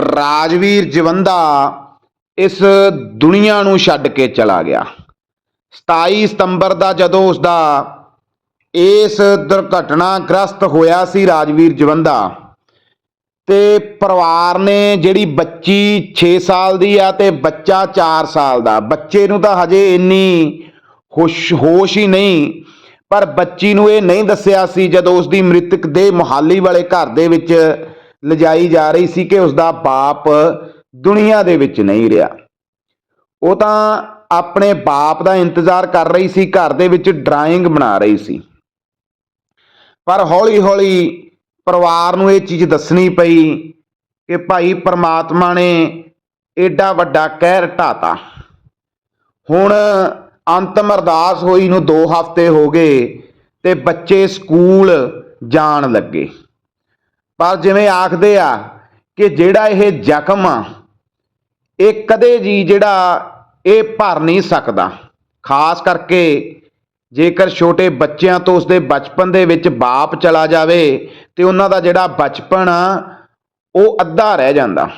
ਰਾਜਵੀਰ ਜਵੰਦਾ ਇਸ ਦੁਨੀਆ ਨੂੰ ਛੱਡ ਕੇ ਚਲਾ ਗਿਆ। 27 ਸਤੰਬਰ ਦਾ ਜਦੋਂ ਉਸ ਦਾ ਇਸ ਦੁਰਘਟਨਾ ਗ੍ਰਸਤ ਹੋਇਆ ਸੀ ਰਾਜਵੀਰ ਜਵੰਦਾ, ਤੇ ਪਰਿਵਾਰ ਨੇ ਜਿਹੜੀ ਬੱਚੀ 6 ਸਾਲ ਦੀ ਆ ਤੇ ਬੱਚਾ 4 ਸਾਲ ਦਾ, ਬੱਚੇ ਨੂੰ ਤਾਂ ਹਜੇ ਇੰਨੀ ਹੋਸ਼ ਹੋਸ਼ ਹੀ ਨਹੀਂ, ਪਰ ਬੱਚੀ ਨੂੰ ਇਹ ਨਹੀਂ ਦੱਸਿਆ ਸੀ ਜਦੋਂ ਉਸ ਦੀ ਮ੍ਰਿਤਕ ਦੇ ਮੁਹਾਲੀ ਵਾਲੇ ਘਰ ਦੇ ਵਿੱਚ ਲਿਜਾਈ ਜਾ ਰਹੀ ਸੀ ਕਿ ਉਸ ਦਾ ਬਾਪ ਦੁਨੀਆ ਦੇ ਵਿੱਚ ਨਹੀਂ ਰਿਹਾ। ਉਹ ਤਾਂ ਆਪਣੇ ਬਾਪ ਦਾ ਇੰਤਜ਼ਾਰ ਕਰ ਰਹੀ ਸੀ, ਘਰ ਦੇ ਵਿੱਚ ਡਰਾਇੰਗ ਬਣਾ ਰਹੀ ਸੀ। ਪਰ ਹੌਲੀ-ਹੌਲੀ ਪਰਿਵਾਰ ਨੂੰ ਇਹ ਚੀਜ਼ ਦੱਸਣੀ ਪਈ ਕਿ ਭਾਈ ਪਰਮਾਤਮਾ ਨੇ ਏਡਾ ਵੱਡਾ ਕਹਿਰ ਢਾਤਾ। ਹੁਣ ਅੰਤਮ ਅਰਦਾਸ ਹੋਈ ਨੂੰ 2 ਹਫ਼ਤੇ ਹੋ ਗਏ ਤੇ ਬੱਚੇ ਸਕੂਲ ਜਾਣ ਲੱਗੇ। ਪਰ ਜਿਵੇਂ ਆਖਦੇ ਆ ਕਿ ਜਿਹੜਾ ਇਹ ਜ਼ਖਮ ਆ, ਇਹ ਕਦੇ ਜੀ ਜਿਹੜਾ ਇਹ ਭਰ ਨਹੀਂ ਸਕਦਾ। ਖਾਸ ਕਰਕੇ ਜੇਕਰ ਛੋਟੇ ਬੱਚਿਆਂ ਤੋਂ ਉਸਦੇ ਬਚਪਨ ਦੇ ਵਿੱਚ ਬਾਪ ਚਲਾ ਜਾਵੇ, ਤੇ ਉਹਨਾਂ ਦਾ ਜਿਹੜਾ ਬਚਪਨ ਆ, ਉਹ ਅੱਧਾ ਰਹਿ ਜਾਂਦਾ।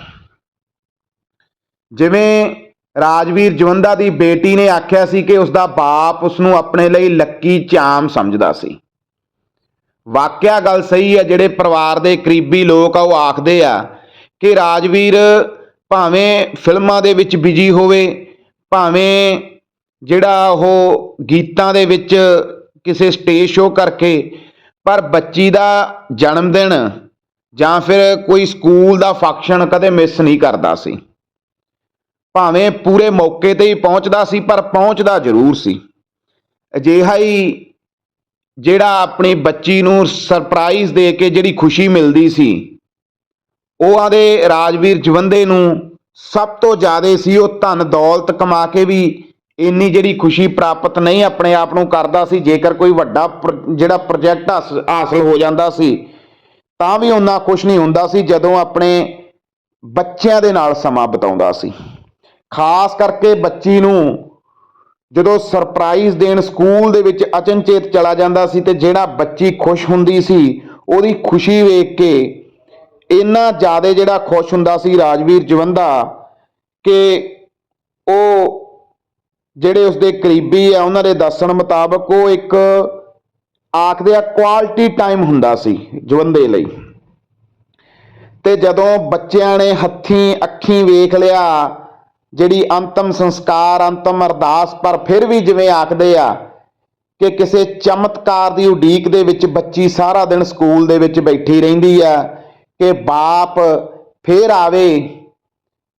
ਜਿਵੇਂ ਰਾਜਵੀਰ ਜਵੰਦਾ ਦੀ ਬੇਟੀ ਨੇ ਆਖਿਆ ਸੀ ਕਿ ਉਸ ਦਾ ਬਾਪ ਉਸ ਨੂੰ ਆਪਣੇ ਲਈ ਲੱਕੀ ਚਾਮ ਸਮਝਦਾ ਸੀ। ਵਾਕਿਆ ਗੱਲ ਸਹੀ ਹੈ, ਜਿਹੜੇ ਪਰਿਵਾਰ ਦੇ ਕਰੀਬੀ ਲੋਕ ਆ, ਉਹ ਆਖਦੇ ਆ ਕਿ ਰਾਜਵੀਰ ਭਾਵੇਂ ਫਿਲਮਾਂ ਦੇ ਵਿੱਚ ਬਿਜ਼ੀ ਹੋਵੇ, ਭਾਵੇਂ ਜਿਹੜਾ ਉਹ ਗੀਤਾਂ ਦੇ ਵਿੱਚ ਕਿਸੇ ਸਟੇਜ ਸ਼ੋਅ ਕਰਕੇ, ਪਰ ਬੱਚੀ ਦਾ ਜਨਮ ਦਿਨ ਜਾਂ ਫਿਰ ਕੋਈ ਸਕੂਲ ਦਾ ਫੰਕਸ਼ਨ ਕਦੇ ਮਿਸ ਨਹੀਂ ਕਰਦਾ ਸੀ। ਭਾਵੇਂ ਪੂਰੇ ਮੌਕੇ ਤੇ ਹੀ ਪਹੁੰਚਦਾ ਸੀ, ਪਰ ਪਹੁੰਚਦਾ ਜ਼ਰੂਰ ਸੀ। ਅਜਿਹਾ ਹੀ ਜਿਹੜਾ ਆਪਣੀ ਬੱਚੀ ਨੂੰ ਸਰਪ੍ਰਾਈਜ਼ ਦੇ ਕੇ ਜਿਹੜੀ ਖੁਸ਼ੀ ਮਿਲਦੀ ਸੀ, ਉਹ ਆਦੇ ਰਾਜਵੀਰ ਜਵੰਦੇ ਨੂੰ ਸਭ ਤੋਂ ਜ਼ਿਆਦਾ ਸੀ ਉਹ ਧਨ ਦੌਲਤ ਕਮਾ ਕੇ ਵੀ ਇੰਨੀ ਜਿਹੜੀ ਖੁਸ਼ੀ ਪ੍ਰਾਪਤ ਨਹੀਂ, ਆਪਣੇ ਆਪ ਨੂੰ ਕਰਦਾ ਸੀ, ਜੇਕਰ ਕੋਈ ਵੱਡਾ ਪ੍ਰ- ਜਿਹੜਾ ਪ੍ਰੋਜੈਕਟ ਹਾਸਲ ਹੋ ਜਾਂਦਾ ਸੀ, ਤਾਂ ਵੀ ਉਹਨਾਂ ਖੁਸ਼ ਨਹੀਂ ਹੁੰਦਾ ਸੀ, ਜਦੋਂ ਆਪਣੇ ਬੱਚਿਆਂ ਦੇ ਨਾਲ ਸਮਾਂ ਬਿਤਾਉਂਦਾ ਸੀ। ਖਾਸ ਕਰਕੇ ਬੱਚੀ ਨੂੰ ਜਦੋਂ ਸਰਪ੍ਰਾਈਜ਼ ਦੇਣ ਸਕੂਲ ਦੇ ਵਿੱਚ ਅਚਨਚੇਤ ਚਲਾ ਜਾਂਦਾ ਸੀ ਤੇ ਜਿਹੜਾ ਬੱਚੀ ਖੁਸ਼ ਹੁੰਦੀ ਸੀ, ਉਹਦੀ ਖੁਸ਼ੀ ਵੇਖ ਕੇ ਇੰਨਾ ਜ਼ਿਆਦਾ ਜਿਹੜਾ ਖੁਸ਼ ਹੁੰਦਾ ਸੀ ਰਾਜਵੀਰ ਜਵੰਦਾ ਕਿ ਉਹ ਜਿਹੜੇ ਉਸਦੇ ਕਰੀਬੀ ਆ, ਉਹਨਾਂ ਦੇ ਦੱਸਣ ਮੁਤਾਬਕ ਉਹ ਇੱਕ ਆਖਦੇ ਆ ਕੁਆਲਿਟੀ ਟਾਈਮ ਹੁੰਦਾ ਸੀ ਜਵੰਦੇ ਲਈ। ਤੇ ਜਦੋਂ ਬੱਚਿਆਂ ਨੇ ਹੱਥੀਂ, ਅੱਖੀਂ ਵੇਖ ਲਿਆ ਜਿਹੜੀ ਅੰਤਮ ਸੰਸਕਾਰ, ਅੰਤਮ ਅਰਦਾਸ, ਪਰ ਫਿਰ ਵੀ ਜਿਵੇਂ ਆਖਦੇ ਆ ਕਿ ਕਿਸੇ ਚਮਤਕਾਰ ਦੀ ਉਡੀਕ ਦੇ ਵਿੱਚ ਬੱਚੀ ਸਾਰਾ ਦਿਨ ਸਕੂਲ ਦੇ ਵਿੱਚ ਬੈਠੀ ਰਹਿੰਦੀ ਆ ਕਿ ਬਾਪ ਫੇਰ ਆਵੇ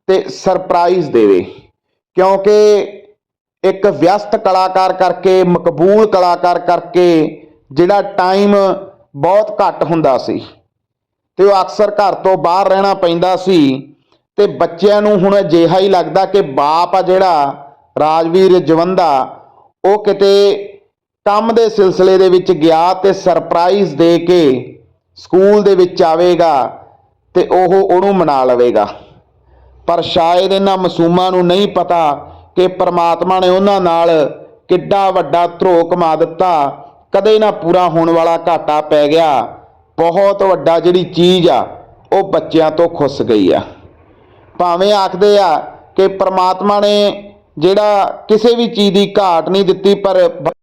ਤੇ ਸਰਪ੍ਰਾਈਜ਼ ਦੇਵੇ। ਕਿਉਂਕਿ ਇੱਕ ਵਿਅਸਤ ਕਲਾਕਾਰ ਕਰਕੇ, ਮਕਬੂਲ ਕਲਾਕਾਰ ਕਰਕੇ ਜਿਹੜਾ ਟਾਈਮ ਬਹੁਤ ਘੱਟ ਹੁੰਦਾ ਸੀ। ਤੇ ਉਹ ਅਕਸਰ ਘਰ ਤੋਂ ਬਾਹਰ ਰਹਿਣਾ ਪੈਂਦਾ ਸੀ। ਤੇ ਬੱਚਿਆਂ ਨੂੰ ਹੁਣ ਅਜਿਹਾ ਹੀ ਲੱਗਦਾ ਕਿ ਬਾਪ ਆ ਜਿਹੜਾ, ਰਾਜਵੀਰ ਜਵੰਦਾ, ਉਹ ਕਿਤੇ ਕੰਮ ਦੇ ਸਿਲਸਿਲੇ ਦੇ ਵਿੱਚ ਗਿਆ ਤੇ ਸਰਪ੍ਰਾਈਜ਼ ਦੇ ਕੇ ਸਕੂਲ ਦੇ ਵਿੱਚ ਆਵੇਗਾ ਤੇ ਉਹ ਉਹਨੂੰ ਮਨਾ ਲਵੇਗਾ। ਪਰ ਸ਼ਾਇਦ ਇਹਨਾਂ ਮਾਸੂਮਾਂ ਨੂੰ ਨਹੀਂ ਪਤਾ ਕਿ ਪ੍ਰਮਾਤਮਾ ਨੇ ਉਹਨਾਂ ਨਾਲ ਕਿੱਡਾ ਵੱਡਾ ਧਰੋ ਕਮਾ ਦਿੱਤਾ, ਕਦੇ ਨਾ ਪੂਰਾ ਹੋਣ ਵਾਲਾ ਘਾਟਾ ਪੈ ਗਿਆ। ਬਹੁਤ ਵੱਡਾ ਜਿਹੜੀ ਚੀਜ਼ ਆ, ਉਹ ਬੱਚਿਆਂ ਤੋਂ ਖੁੱਸ ਗਈ ਆ। ਭਾਵੇਂ ਆਖਦੇ ਆ ਕਿ ਪ੍ਰਮਾਤਮਾ ਨੇ ਜਿਹੜਾ ਕਿਸੇ ਵੀ ਚੀਜ਼ ਦੀ ਘਾਟ ਨਹੀਂ ਦਿੱਤੀ, ਪਰ